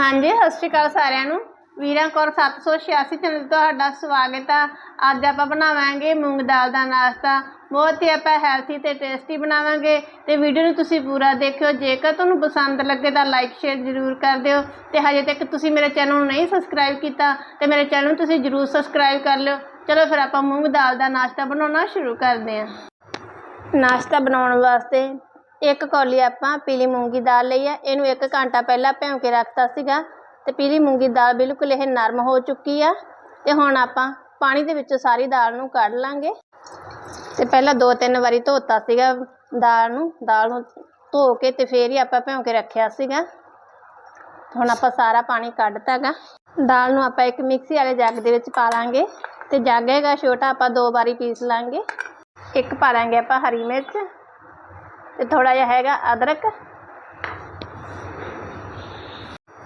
ਹਾਂਜੀ, ਸਤਿ ਸ਼੍ਰੀ ਅਕਾਲ ਸਾਰਿਆਂ ਨੂੰ। ਵੀਰਾਂ ਕੌਰ 786 ਚੈਨਲ ਤੁਹਾਡਾ ਸਵਾਗਤ ਆ। ਅੱਜ ਆਪਾਂ ਬਣਾਵਾਂਗੇ ਮੂੰਗ ਦਾਲ ਦਾ ਨਾਸ਼ਤਾ। ਬਹੁਤ ਹੀ ਆਪਾਂ ਹੈਲਥੀ ਤੇ ਟੇਸਟੀ ਬਣਾਵਾਂਗੇ ਤੇ ਵੀਡੀਓ ਨੂੰ ਤੁਸੀਂ ਪੂਰਾ ਦੇਖਿਓ। ਜੇਕਰ ਤੁਹਾਨੂੰ ਪਸੰਦ ਲੱਗੇ ਤਾਂ ਲਾਈਕ ਸ਼ੇਅਰ ਜ਼ਰੂਰ ਕਰ ਦਿਓ। ਤੇ ਹਜੇ ਤੱਕ ਤੁਸੀਂ ਮੇਰੇ ਚੈਨਲ ਨੂੰ ਨਹੀਂ ਸਬਸਕ੍ਰਾਈਬ ਕੀਤਾ, ਤੇ ਮੇਰੇ ਚੈਨਲ ਨੂੰ ਤੁਸੀਂ ਜ਼ਰੂਰ ਸਬਸਕ੍ਰਾਈਬ ਕਰ ਲਿਓ। ਚਲੋ ਫਿਰ ਆਪਾਂ ਮੂੰਗ ਦਾਲ ਦਾ ਨਾਸ਼ਤਾ ਬਣਾਉਣਾ ਸ਼ੁਰੂ ਕਰਦੇ ਹਾਂ। ਨਾਸ਼ਤਾ ਬਣਾਉਣ ਵਾਸਤੇ ਇੱਕ ਕੌਲੀ ਆਪਾਂ ਪੀਲੀ ਮੂੰਗੀ ਦਾਲ ਲਈ ਹੈ ਇਹਨੂੰ ਇੱਕ ਘੰਟਾ ਪਹਿਲਾਂ ਭਿਉਂ ਕੇ ਰੱਖਤਾ ਸੀਗਾ ਤੇ ਪੀਲੀ ਮੂੰਗੀ ਦਾਲ ਬਿਲਕੁਲ ਇਹ ਨਰਮ ਹੋ ਚੁੱਕੀ ਆ ਤੇ ਹੁਣ ਆਪਾਂ ਪਾਣੀ ਦੇ ਵਿੱਚੋਂ ਸਾਰੀ ਦਾਲ ਨੂੰ ਕੱਢ ਲਾਂਗੇ। ਤੇ ਪਹਿਲਾਂ ਦੋ ਤਿੰਨ ਵਾਰੀ ਧੋਤਾ ਸੀਗਾ ਦਾਲ ਨੂੰ ਦਾਲ ਨੂੰ ਧੋ ਕੇ ਤੇ ਫੇਰ ਹੀ ਆਪਾਂ ਭਿਉਂ ਕੇ ਰੱਖਿਆ ਸੀਗਾ। ਹੁਣ ਆਪਾਂ ਸਾਰਾ ਪਾਣੀ ਕੱਢਤਾ ਗਾ ਦਾਲ ਨੂੰ ਆਪਾਂ ਇੱਕ ਮਿਕਸੀ ਵਾਲੇ ਜੱਗ ਦੇ ਵਿੱਚ ਪਾ ਲਾਂਗੇ ਤੇ ਜੱਗ ਹੈਗਾ ਛੋਟਾ ਆਪਾਂ ਦੋ ਵਾਰੀ ਪੀਸ ਲਾਂਗੇ। ਇੱਕ ਪਾ ਲਾਂਗੇ ਆਪਾਂ ਹਰੀ ਮਿਰਚ। ਤੇ ਥੋੜਾ ਜਿਹਾ ਹੈਗਾ ਅਦਰਕ।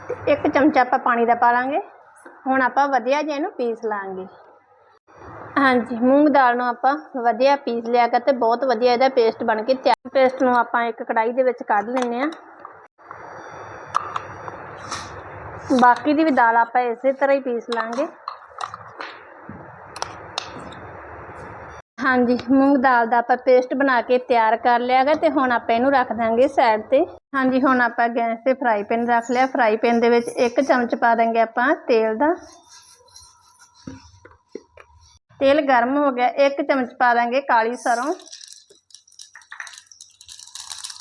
ਤੇ ਇੱਕ ਚਮਚਾ ਆਪਾਂ ਪਾਣੀ ਦਾ ਪਾ ਲਾਂਗੇ। ਹੁਣ ਆਪਾਂ ਵਧੀਆ ਜਿਹਾ ਇਹਨੂੰ ਪੀਸ ਲਾਂਗੇ। ਹਾਂਜੀ, ਮੂੰਗ ਦਾਲ ਨੂੰ ਆਪਾਂ ਵਧੀਆ ਪੀਸ ਲਿਆ ਕਰ ਤੇ ਬਹੁਤ ਵਧੀਆ ਇਹਦਾ ਪੇਸਟ ਬਣ ਕੇ ਤਿਆਰ। ਪੇਸਟ ਨੂੰ ਆਪਾਂ ਇੱਕ ਕੜਾਈ ਦੇ ਵਿੱਚ ਕੱਢ ਲੈਂਦੇ ਆ ਬਾਕੀ ਦੀ ਵੀ ਦਾਲ ਆਪਾਂ ਇਸੇ ਤਰ੍ਹਾਂ ਹੀ ਪੀਸ ਲਾਂਗੇ। ਹਾਂਜੀ, ਮੂੰਗ ਦਾਲ ਦਾ ਆਪਾਂ ਪੇਸਟ ਬਣਾ ਕੇ ਤਿਆਰ ਕਰ ਲਿਆ ਗਾ ਤੇ ਹੁਣ ਆਪਾਂ ਇਹਨੂੰ ਰੱਖ ਦਾਂਗੇ ਸਾਈਡ ਤੇ। ਹਾਂਜੀ, ਹੁਣ ਆਪਾਂ ਗੈਸ ਤੇ ਫਰਾਈ ਪੈਨ ਰੱਖ ਲਿਆ। ਫਰਾਈ ਪੈਨ ਦੇ ਵਿੱਚ ਇੱਕ ਚਮਚ ਪਾ ਦਾਂਗੇ ਆਪਾਂ ਤੇਲ ਦਾ। ਤੇਲ ਗਰਮ ਹੋ ਗਿਆ। ਇੱਕ ਚਮਚ ਪਾ ਦਾਂਗੇ ਕਾਲੀ ਸਰੋਂ।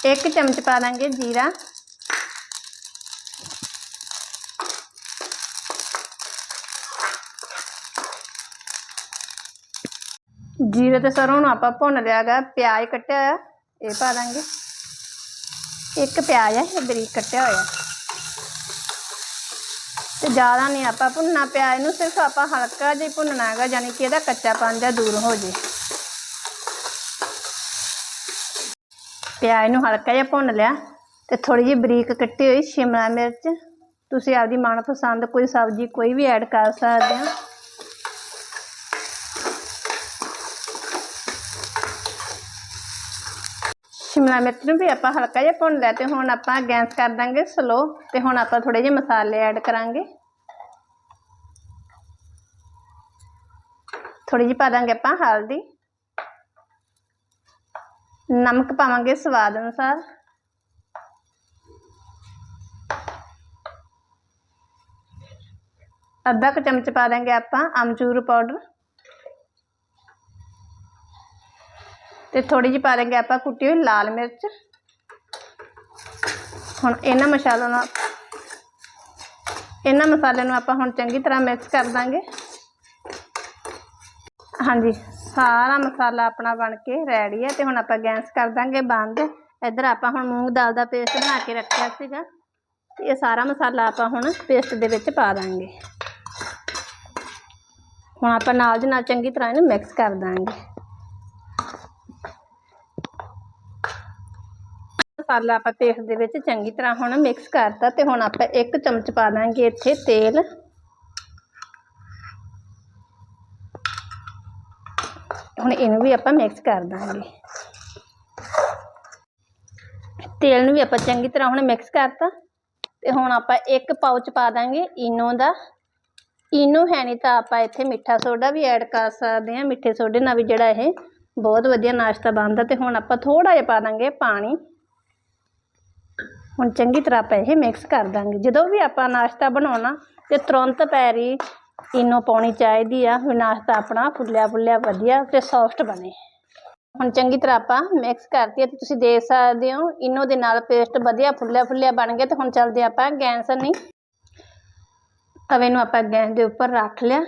ਇੱਕ ਚਮਚ ਪਾ ਦਾਂਗੇ ਜੀਰਾ। ਜੀਰੇ ਤੇ ਸਰੋਂ ਨੂੰ ਆਪਾਂ ਭੁੰਨ ਲਿਆ ਗਾ, ਪਿਆਜ਼ ਕੱਟਿਆ ਹੋਇਆ, ਇਹ ਪਾ ਦਾਂਗੇ। ਇੱਕ ਪਿਆਜ਼ ਹੈ ਇਹ ਬਰੀਕ ਕੱਟਿਆ ਹੋਇਆ। ਤੇ ਜ਼ਿਆਦਾ ਨਹੀਂ ਆਪਾਂ ਭੁੰਨਣਾ, ਪਿਆਜ਼ ਨੂੰ ਸਿਰਫ ਆਪਾਂ ਹਲਕਾ ਜਿਹਾ ਭੁੰਨਣਾ ਹੈਗਾ, ਯਾਨੀ ਕਿ ਇਹਦਾ ਕੱਚਾਪਨ ਜਿਹਾ ਦੂਰ ਹੋ ਜੇ। ਪਿਆਜ਼ ਨੂੰ ਹਲਕਾ ਜਿਹਾ ਭੁੰਨ ਲਿਆ, ਤੇ ਥੋੜੀ ਜਿਹੀ ਬਰੀਕ ਕੱਟੀ ਹੋਈ ਸ਼ਿਮਲਾ ਮਿਰਚ। ਤੁਸੀਂ ਆਪਦੀ ਮਨਪਸੰਦ ਕੋਈ ਸਬਜ਼ੀ ਕੋਈ ਵੀ ਐਡ ਕਰ ਸਕਦੇ ਹੋ। ਸ਼ਿਮਲਾ ਮਿਰਚ ਨੂੰ ਵੀ ਆਪਾਂ ਹਲਕਾ ਜਿਹਾ ਭੁੰਨ ਲਿਆ ਤੇ ਹੁਣ ਆਪਾਂ ਗੈਸ ਕਰ ਦਾਂਗੇ ਸਲੋ ਤੇ ਹੁਣ ਆਪਾਂ ਥੋੜੇ ਜਿਹੇ ਮਸਾਲੇ ਐਡ ਕਰਾਂਗੇ। ਥੋੜੀ ਜਿਹੀ ਪਾ ਦਾਂਗੇ ਆਪਾਂ ਹਲਦੀ। ਨਮਕ ਪਾਵਾਂਗੇ ਸਵਾਦ ਅਨੁਸਾਰ। ਅੱਧਾ ਕੁ ਚਮਚ ਪਾ ਦਾਂਗੇ ਆਪਾਂ ਅਮਚੂਰ ਪਾਊਡਰ ਤੇ ਥੋੜੀ ਜਿਹੀ ਪਾ ਦਾਂਗੇ ਆਪਾਂ ਕੁੱਟੀ ਹੋਈ ਲਾਲ ਮਿਰਚ। ਹੁਣ ਇਹਨਾਂ ਮਸਾਲਿਆਂ ਨਾਲ ਇਹਨਾਂ ਮਸਾਲਿਆਂ ਨੂੰ ਆਪਾਂ ਹੁਣ ਚੰਗੀ ਤਰ੍ਹਾਂ ਮਿਕਸ ਕਰ ਦਾਂਗੇ। ਹਾਂਜੀ, ਸਾਰਾ ਮਸਾਲਾ ਆਪਣਾ ਬਣ ਕੇ ਰੈਡੀ ਹੈ ਤੇ ਹੁਣ ਆਪਾਂ ਗੈਸ ਕਰ ਦਾਂਗੇ ਬੰਦ। ਇੱਧਰ ਆਪਾਂ ਹੁਣ ਮੂੰਗ ਦਾਲ ਦਾ ਪੇਸਟ ਬਣਾ ਕੇ ਰੱਖਿਆ ਸੀਗਾ। ਤੇ ਇਹ ਸਾਰਾ ਮਸਾਲਾ ਆਪਾਂ ਹੁਣ ਪੇਸਟ ਦੇ ਵਿੱਚ ਪਾ ਦਾਂਗੇ। ਹੁਣ ਆਪਾਂ ਨਾਲ ਦੀ ਨਾਲ ਚੰਗੀ ਤਰ੍ਹਾਂ ਇਹਨੂੰ ਮਿਕਸ ਕਰ ਦਾਂਗੇ। ਮਸਾਲਾ ਆਪਾਂ ਪੇਸਟ ਦੇ ਵਿੱਚ ਚੰਗੀ ਤਰ੍ਹਾਂ ਹੁਣ ਮਿਕਸ ਕਰਤਾ ਤੇ ਹੁਣ ਆਪਾਂ ਇੱਕ ਚਮਚ ਪਾ ਦਾਂਗੇ ਇੱਥੇ ਤੇਲ। ਹੁਣ ਇਹਨੂੰ ਵੀ ਆਪਾਂ ਮਿਕਸ ਕਰ ਦਾਂਗੇ। ਤੇਲ ਨੂੰ ਵੀ ਆਪਾਂ ਚੰਗੀ ਤਰ੍ਹਾਂ ਹੁਣ ਮਿਕਸ ਕਰਤਾ। ਤੇ ਹੁਣ ਆਪਾਂ ਇੱਕ ਪਾਊਚ ਪਾ ਦਾਂਗੇ ਇਨੋ ਦਾ। ਇਨੋ ਹੈ ਨਹੀਂ ਤਾਂ ਆਪਾਂ ਇੱਥੇ ਮਿੱਠਾ ਸੋਡਾ ਵੀ ਐਡ ਕਰ ਸਕਦੇ ਹਾਂ। ਮਿੱਠੇ ਸੋਡੇ ਨਾਲ ਵੀ ਜਿਹੜਾ ਇਹ ਬਹੁਤ ਵਧੀਆ ਨਾਸ਼ਤਾ ਬਣਦਾ। ਤੇ ਹੁਣ ਆਪਾਂ ਥੋੜਾ ਜਿਹਾ ਪਾ ਦਾਂਗੇ ਪਾਣੀ। ਹੁਣ ਚੰਗੀ ਤਰ੍ਹਾਂ ਆਪਾਂ ਇਹ ਮਿਕਸ ਕਰ ਦਾਂਗੇ। ਜਦੋਂ ਵੀ ਆਪਾਂ ਨਾਸ਼ਤਾ ਬਣਾਉਣਾ, ਤੇ ਤੁਰੰਤ ਪੈਰੀ ਇਨੋ ਪਾਉਣੀ ਚਾਹੀਦੀ ਆ, ਵੀ ਨਾਸ਼ਤਾ ਆਪਣਾ ਫੁੱਲਿਆ ਫੁੱਲਿਆ ਵਧੀਆ ਤੇ ਸੌਫਟ ਬਣੇ। ਹੁਣ ਚੰਗੀ ਤਰ੍ਹਾਂ ਆਪਾਂ ਮਿਕਸ ਕਰਤੀ ਹੈ ਤੇ ਤੁਸੀਂ ਦੇਖ ਸਕਦੇ ਹੋ ਇਨੋ ਦੇ ਨਾਲ ਪੇਸਟ ਵਧੀਆ ਫੁੱਲਿਆ ਫੁੱਲਿਆ ਬਣ ਗਿਆ ਤੇ ਹੁਣ ਚੱਲਦੇ ਆਪਾਂ ਗੈਸ ਨਹੀਂ ਤਵੇ ਨੂੰ ਆਪਾਂ ਗੈਸ ਦੇ ਉੱਪਰ ਰੱਖ ਲਿਆ।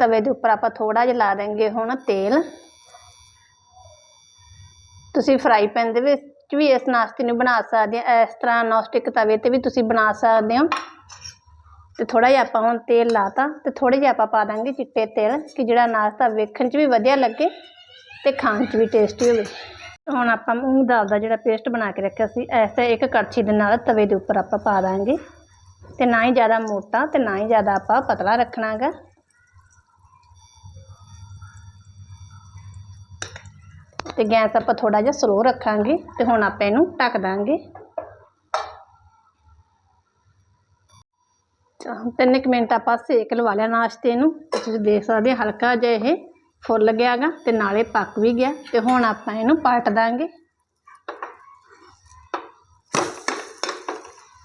ਤਵੇ ਦੇ ਉੱਪਰ ਆਪਾਂ ਥੋੜਾ ਜਿਹਾ ਲਾ ਦਾਂਗੇ ਹੁਣ ਤੇਲ। ਤੁਸੀਂ ਫਰਾਈ ਪੈਨ ਦੇ ਵਿੱਚ 'ਚ ਵੀ ਇਸ ਨਾਸ਼ਤੇ ਨੂੰ ਬਣਾ ਸਕਦੇ ਆ। ਇਸ ਤਰ੍ਹਾਂ ਨੌਸਟਿਕ ਤਵੇ ਤੇ ਵੀ ਤੁਸੀਂ ਬਣਾ ਸਕਦੇ ਹੋ। ਤੇ ਥੋੜਾ ਜਿਹਾ ਆਪਾਂ ਹੁਣ ਤੇਲ ਲਾਤਾ ਤੇ ਥੋੜੇ ਜਿਹਾ ਆਪਾਂ ਪਾ ਦਾਂਗੇ ਚਿੱਟੇ ਤੇਲ ਕਿ ਜਿਹੜਾ ਨਾਸ਼ਤਾ ਵੇਖਣ 'ਚ ਵੀ ਵਧੀਆ ਲੱਗੇ ਤੇ ਖਾਣ 'ਚ ਵੀ ਟੇਸਟੀ ਹੋਵੇ। ਹੁਣ ਆਪਾਂ ਮੂੰਗ ਦਾਲ ਦਾ ਜਿਹੜਾ ਪੇਸਟ ਬਣਾ ਕੇ ਰੱਖਿਆ ਸੀ, ਇਸ ਐਸੇ ਇੱਕ ਕੜਛੀ ਦੇ ਨਾਲ ਤਵੇ ਦੇ ਉੱਪਰ ਆਪਾਂ ਪਾ ਦਾਂਗੇ। ਤੇ ਨਾ ਹੀ ਜ਼ਿਆਦਾ ਮੋਟਾ ਤੇ ਨਾ ਹੀ ਜ਼ਿਆਦਾ ਆਪਾਂ ਪਤਲਾ ਰੱਖਣਾ ਤੇ ਗੈਸ ਆਪਾਂ ਥੋੜਾ ਜਿਹਾ ਸਲੋ ਰੱਖਾਂਗੇ ਤੇ ਹੁਣ ਆਪਾਂ ਇਹਨੂੰ ਢੱਕ ਦਾਂਗੇ। ਤਿੰਨ ਕੁ ਮਿੰਟ ਆਪਾਂ ਸੇਕ ਲਵਾ ਲਿਆ ਨਾਸ਼ਤੇ ਨੂੰ। ਤੁਸੀਂ ਦੇਖ ਸਕਦੇ ਹੋ ਹਲਕਾ ਜਿਹਾ ਇਹ ਫੁੱਲ ਗਿਆ ਗਾ ਤੇ ਨਾਲੇ ਪੱਕ ਵੀ ਗਿਆ ਤੇ ਹੁਣ ਆਪਾਂ ਇਹਨੂੰ ਪਲਟ ਦਾਂਗੇ।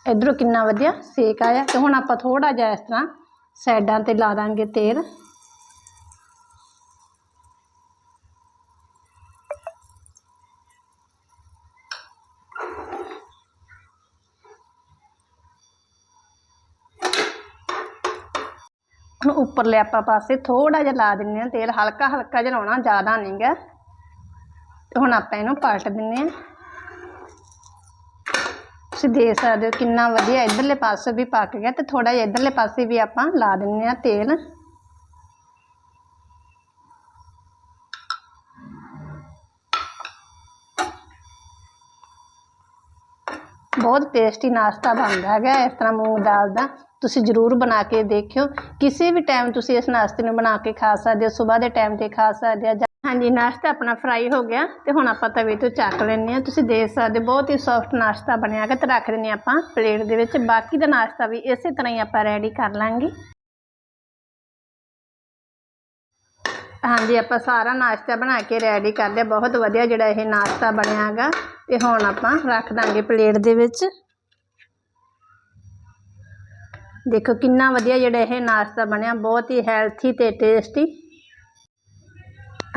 ਇਧਰੋਂ ਕਿੰਨਾ ਵਧੀਆ ਸੇਕ ਆਇਆ ਤੇ ਹੁਣ ਆਪਾਂ ਥੋੜਾ ਜਿਹਾ ਇਸ ਤਰ੍ਹਾਂ ਸਾਈਡਾਂ ਤੇ ਲਾ ਦਾਂਗੇ ਤੇਲ। ਹੁਣ ਉੱਪਰਲੇ ਆਪਾਂ ਪਾਸੇ ਥੋੜ੍ਹਾ ਜਿਹਾ ਲਾ ਦਿੰਦੇ ਹਾਂ, ਤੇਲ ਹਲਕਾ ਹਲਕਾ ਜਿਹਾ ਲਾਉਣਾ, ਜ਼ਿਆਦਾ ਨਹੀਂ ਗਾ। ਹੁਣ ਆਪਾਂ ਇਹਨੂੰ ਪਲਟ ਦਿੰਦੇ ਹਾਂ। ਤੁਸੀਂ ਦੇਖ ਸਕਦੇ ਹੋ ਕਿੰਨਾ ਵਧੀਆ ਇਧਰਲੇ ਪਾਸੇ ਵੀ ਪੱਕ ਗਿਆ ਤੇ ਥੋੜਾ ਜਿਹਾ ਇਧਰਲੇ ਪਾਸੇ ਵੀ ਆਪਾਂ ਲਾ ਦਿੰਦੇ ਹਾਂ ਤੇਲ। ਬਹੁਤ ਟੇਸਟੀ ਨਾਸ਼ਤਾ ਬਣਦਾ ਹੈਗਾ, ਇਸ ਤਰ੍ਹਾਂ ਮੂੰਗ ਦਾਲ ਦਾ। ਤੁਸੀਂ ਜ਼ਰੂਰ ਬਣਾ ਕੇ ਦੇਖਿਓ। ਕਿਸੇ ਵੀ ਟਾਈਮ ਤੁਸੀਂ ਇਸ ਨਾਸ਼ਤੇ ਨੂੰ ਬਣਾ ਕੇ ਖਾ ਸਕਦੇ ਹੋ, ਸਵੇਰ ਦੇ ਟਾਈਮ ਤੇ ਖਾ ਸਕਦੇ ਹੋ ਜਾਂ- ਹਾਂਜੀ, ਨਾਸ਼ਤਾ ਆਪਣਾ ਫਰਾਈ ਹੋ ਗਿਆ ਤੇ ਹੁਣ ਆਪਾਂ ਤਵੇ ਤੋਂ ਚੱਕ ਲੈਂਦੇ ਹਾਂ। ਤੁਸੀਂ ਦੇਖ ਸਕਦੇ ਹੋ, ਬਹੁਤ ਹੀ ਸੌਫਟ ਨਾਸ਼ਤਾ ਬਣਿਆ ਹੈਗਾ, ਤੇ ਰੱਖ ਦਿੰਦੇ ਹਾਂ ਆਪਾਂ ਪਲੇਟ ਦੇ ਵਿੱਚ। ਬਾਕੀ ਦਾ ਨਾਸ਼ਤਾ ਵੀ ਇਸੇ ਤਰ੍ਹਾਂ ਹੀ ਆਪਾਂ ਰੈਡੀ ਕਰ ਲਾਂਗੇ। ਹਾਂਜੀ, ਆਪਾਂ ਸਾਰਾ ਨਾਸ਼ਤਾ ਬਣਾ ਕੇ ਰੈਡੀ ਕਰ ਲਿਆ। ਬਹੁਤ ਵਧੀਆ ਜਿਹੜਾ ਇਹ ਨਾਸ਼ਤਾ ਬਣਿਆ ਹੈਗਾ। ਤੇ ਹੁਣ ਆਪਾਂ ਰੱਖ ਦਾਂਗੇ ਪਲੇਟ ਦੇ ਵਿੱਚ। ਦੇਖੋ ਕਿੰਨਾ ਵਧੀਆ ਜਿਹੜਾ ਇਹ ਨਾਸ਼ਤਾ ਬਣਿਆ, ਬਹੁਤ ਹੀ ਹੈਲਥੀ ਤੇ ਟੇਸਟੀ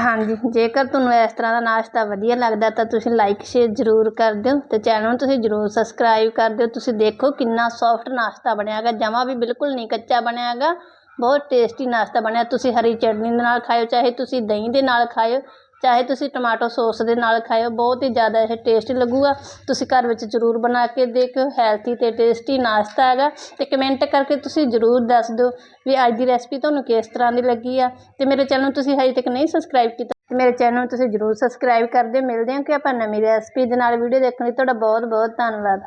ਹਾਂਜੀ, ਜੇਕਰ ਤੁਹਾਨੂੰ ਇਸ ਤਰ੍ਹਾਂ ਦਾ ਨਾਸ਼ਤਾ ਵਧੀਆ ਲੱਗਦਾ ਤਾਂ ਤੁਸੀਂ ਲਾਈਕ ਸ਼ੇਅਰ ਜ਼ਰੂਰ ਕਰ ਦਿਓ ਤੇ ਚੈਨਲ ਨੂੰ ਤੁਸੀਂ ਜ਼ਰੂਰ ਸਬਸਕ੍ਰਾਈਬ ਕਰ ਦਿਓ। ਤੁਸੀਂ ਦੇਖੋ ਕਿੰਨਾ ਸੌਫਟ ਨਾਸ਼ਤਾ ਬਣਿਆ ਹੈਗਾ, ਜਮਾ ਵੀ ਬਿਲਕੁਲ ਨਹੀਂ ਕੱਚਾ ਬਣਿਆ ਹੈਗਾ। ਬਹੁਤ ਟੇਸਟੀ ਨਾਸ਼ਤਾ ਬਣਿਆ। ਤੁਸੀਂ ਹਰੀ ਚਟਨੀ ਦੇ ਨਾਲ ਖਾਇਓ, ਚਾਹੇ ਤੁਸੀਂ ਦਹੀਂ ਦੇ ਨਾਲ ਖਾਇਓ ਚਾਹੇ ਤੁਸੀਂ ਟਮਾਟੋ ਸੋਸ ਦੇ ਨਾਲ ਖਾਇਓ, ਬਹੁਤ ਹੀ ਜ਼ਿਆਦਾ ਇਹ ਟੇਸਟੀ ਲੱਗੂਗਾ। ਤੁਸੀਂ ਘਰ ਵਿੱਚ ਜ਼ਰੂਰ ਬਣਾ ਕੇ ਦੇਖਿਓ ਹੈਲਥੀ ਅਤੇ ਟੇਸਟੀ ਨਾਸ਼ਤਾ ਹੈਗਾ। ਅਤੇ ਕਮੈਂਟ ਕਰਕੇ ਤੁਸੀਂ ਜ਼ਰੂਰ ਦੱਸ ਦਿਓ ਵੀ ਅੱਜ ਦੀ ਰੈਸਪੀ ਤੁਹਾਨੂੰ ਕਿਸ ਤਰ੍ਹਾਂ ਦੀ ਲੱਗੀ ਆ। ਅਤੇ ਮੇਰੇ ਚੈਨਲ ਨੂੰ ਤੁਸੀਂ ਹਜੇ ਤੱਕ ਨਹੀਂ ਸਬਸਕ੍ਰਾਈਬ ਕੀਤਾ ਤੇ ਮੇਰੇ ਚੈਨਲ ਨੂੰ ਤੁਸੀਂ ਜ਼ਰੂਰ ਸਬਸਕ੍ਰਾਈਬ ਕਰਦੇ ਦਿਓ। ਮਿਲਦੇ ਹਾਂ ਕਿ ਆਪਾਂ ਨਵੀਂ ਰੈਸਪੀ ਦੇ ਨਾਲ। ਵੀਡੀਓ ਦੇਖਣ ਲਈ ਤੁਹਾਡਾ ਬਹੁਤ ਬਹੁਤ ਧੰਨਵਾਦ।